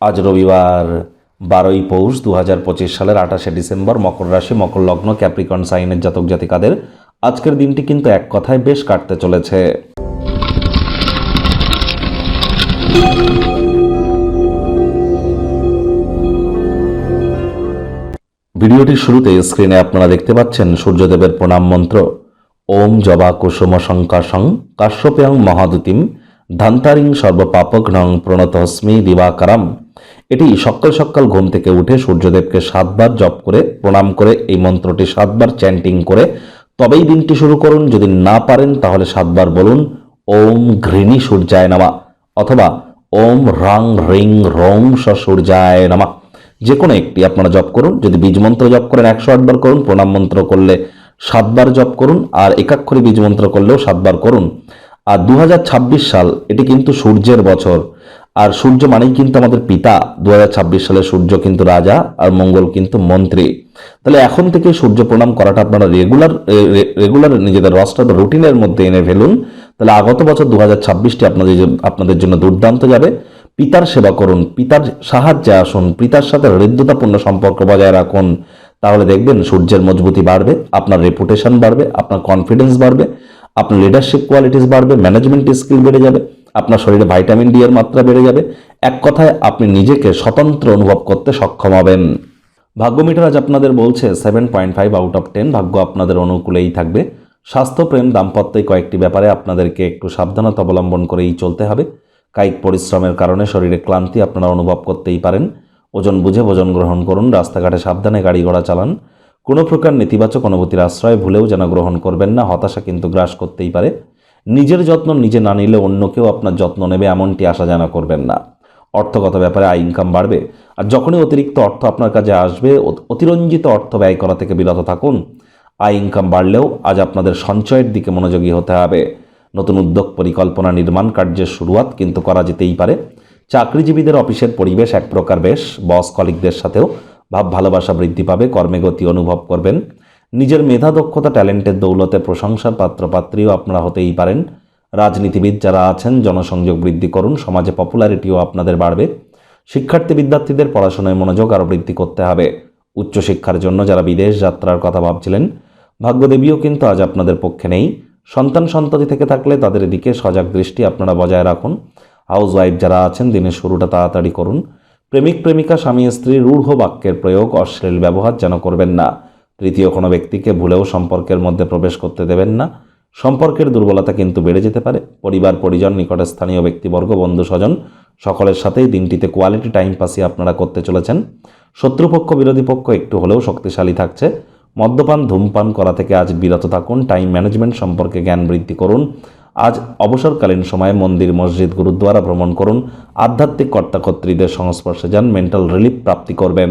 আজ রবিবার বারোই পৌষ দু হাজার পঁচিশ সালের আঠাশে ডিসেম্বর মকর রাশি, মকর লগ্ন, ক্যাপ্রিকন, সাইনের জাতক জাতিকাদের আজকের দিনটি কিন্তু এক কথায় বেশ কাটতে চলেছে। ভিডিওটির শুরুতে স্ক্রিনে আপনারা দেখতে পাচ্ছেন সূর্যদেবের প্রণাম মন্ত্র। ওম জবা কুসুম শঙ্কাশং কাশ্যপেয়ং মহাদুতিম। ধান্তারিং সর্বপাপঘ্নং প্রণতহস্মি দিবাকারাম। এটি সকাল সকাল ঘুম থেকে উঠে সূর্যদেবকে সাতবার জপ করে, প্রণাম করে, এই মন্ত্রটি সাতবার চ্যান্টিং করে। তবেই দিনটি শুরু করুন। যদি না পারেন, তাহলে সাতবার বলুন, ওম ঘৃণী সূর্যায় নামা অথবা, ওম রাং রিং রং স সূর্যায় নামা যে কোনো একটি আপনারা জপ করুন। যদি বীজ মন্ত্র জপ করেন একশো আটবার করুন, প্রণাম মন্ত্র করলে সাতবার জপ করুন, আর একাক্ষরে বীজ মন্ত্র করলেও সাতবার করুন। আর দু হাজার ছাব্বিশ সাল, এটি কিন্তু সূর্যের বছর। আর সূর্য মানেই কিন্তু আমাদের পিতা। দু হাজার ছাব্বিশ সালে সূর্য কিন্তু রাজা আর মঙ্গল কিন্তু মন্ত্রী। তাহলে এখন থেকে সূর্য প্রণাম করাটা আপনারা রেগুলার রেগুলার নিজেদের রসটা বা রুটিনের মধ্যে এনে ফেলুন। তাহলে আগত বছর দু হাজার ছাব্বিশটি আপনাদের আপনাদের জন্য দুর্দান্ত যাবে। পিতার সেবা করুন, পিতার সাহায্যে আসুন, পিতার সাথে হৃদ্যতাপূর্ণ সম্পর্ক বজায় রাখুন। তাহলে দেখবেন সূর্যের মজবুতি বাড়বে, আপনার রেপুটেশন বাড়বে, আপনার কনফিডেন্স বাড়বে। আপনার লিডারশিপ কোয়ালিটিস বাড়বে ম্যানেজমেন্ট স্কিল বেড়ে যাবে, আপনার শরীরে ভাইটামিন ডি এর মাত্রা বেড়ে যাবে। এক কথায়, আপনি নিজেকে স্বতন্ত্র অনুভব করতে সক্ষম হবেন। ভাগ্য মিটার আজ আপনাদের বলছে seven point five out of ten ভাগ্য আপনাদের অনুকূলেই থাকবে। স্বাস্থ্য, প্রেম, দাম্পত্য কয়েকটি ব্যাপারে আপনাদেরকে একটু সাবধানতা অবলম্বন করেই চলতে হবে। কায়িক পরিশ্রমের কারণে শরীরে ক্লান্তি আপনারা অনুভব করতেই পারেন। ওজন বুঝে ভোজন গ্রহণ করুন, রাস্তাঘাটে সাবধানে গাড়ি ঘোড়া চালান। কোনো প্রকার নেতিবাচক অনুভূতির আশ্রয় ভুলেও যেন গ্রহণ করবেন না, হতাশা কিন্তু গ্রাস করতেই পারে। নিজের যত্ন নিজে না নিলে অন্য কেউ আপনার যত্ন নেবে, এমনটি আশা জানা করবেন না। অর্থগত ব্যাপারে আয় ইনকাম বাড়বে। আর যখনই অতিরিক্ত অর্থ আপনার কাছে আসবে অতিরঞ্জিত অর্থ ব্যয় করা থেকে বিরত থাকুন। আয় ইনকাম বাড়লেও আজ আপনাদের সঞ্চয়ের দিকে মনোযোগী হতে হবে। নতুন উদ্যোগ, পরিকল্পনা, নির্মাণ কার্যের শুরুয়াত কিন্তু করা যেতেই পারে। চাকরিজীবীদের অফিসের পরিবেশ এক প্রকার বেশ, বস কলিকদের সাথেও ভাব ভালোবাসা বৃদ্ধি পাবে, কর্মে গতি অনুভব করবেন। নিজের মেধা, দক্ষতা, ট্যালেন্টের দৌলতে প্রশংসার পাত্রপাত্রীও আপনারা হতেই পারেন। রাজনীতিবিদ যারা আছেন, জনসংযোগ বৃদ্ধি করুন, সমাজে পপুলারিটিও আপনাদের বাড়বে। শিক্ষার্থী, বিদ্যার্থীদের পড়াশোনায় মনোযোগ আরও বৃদ্ধি করতে হবে। উচ্চশিক্ষার জন্য যারা বিদেশ যাত্রার কথা ভাবছিলেন, ভাগ্যদেবীও কিন্তু আজ আপনাদের পক্ষে নেই। সন্তান সন্ততি থেকে থাকলে তাদের দিকে সজাগ দৃষ্টি আপনারা বজায় রাখুন। হাউস ওয়াইফ যারা আছেন, দিনের শুরুটা তাড়াতাড়ি করুন। প্রেমিক, প্রেমিকা, স্বামী, স্ত্রী, রূঢ় বাক্যের প্রয়োগ অশ্লীল ব্যবহার যেন করবেন না। তৃতীয় কোনো ব্যক্তিকে ভুলেও সম্পর্কের মধ্যে প্রবেশ করতে দেবেন না। সম্পর্কের দুর্বলতা কিন্তু বেড়ে যেতে পারে। পরিবার, পরিজন, নিকটে স্থানীয় ব্যক্তিবর্গ, বন্ধু, স্বজন, সকলের সাথেই দিনটিতে কোয়ালিটি টাইম পাসই আপনারা করতে চলেছেন। শত্রুপক্ষ, বিরোধী পক্ষ একটু হলেও শক্তিশালী থাকছে। মদ্যপান, ধূমপান করা থেকে আজ বিরত থাকুন। টাইম ম্যানেজমেন্ট সম্পর্কে জ্ঞান বৃদ্ধি করুন। আজ অবসরকালীন সময়ে মন্দির, মসজিদ, গুরুদ্বারা ভ্রমণ করুন। আধ্যাত্মিক কর্তাকর্ত্রীদের সংস্পর্শে যান মেন্টাল রিলিফ প্রাপ্তি করবেন।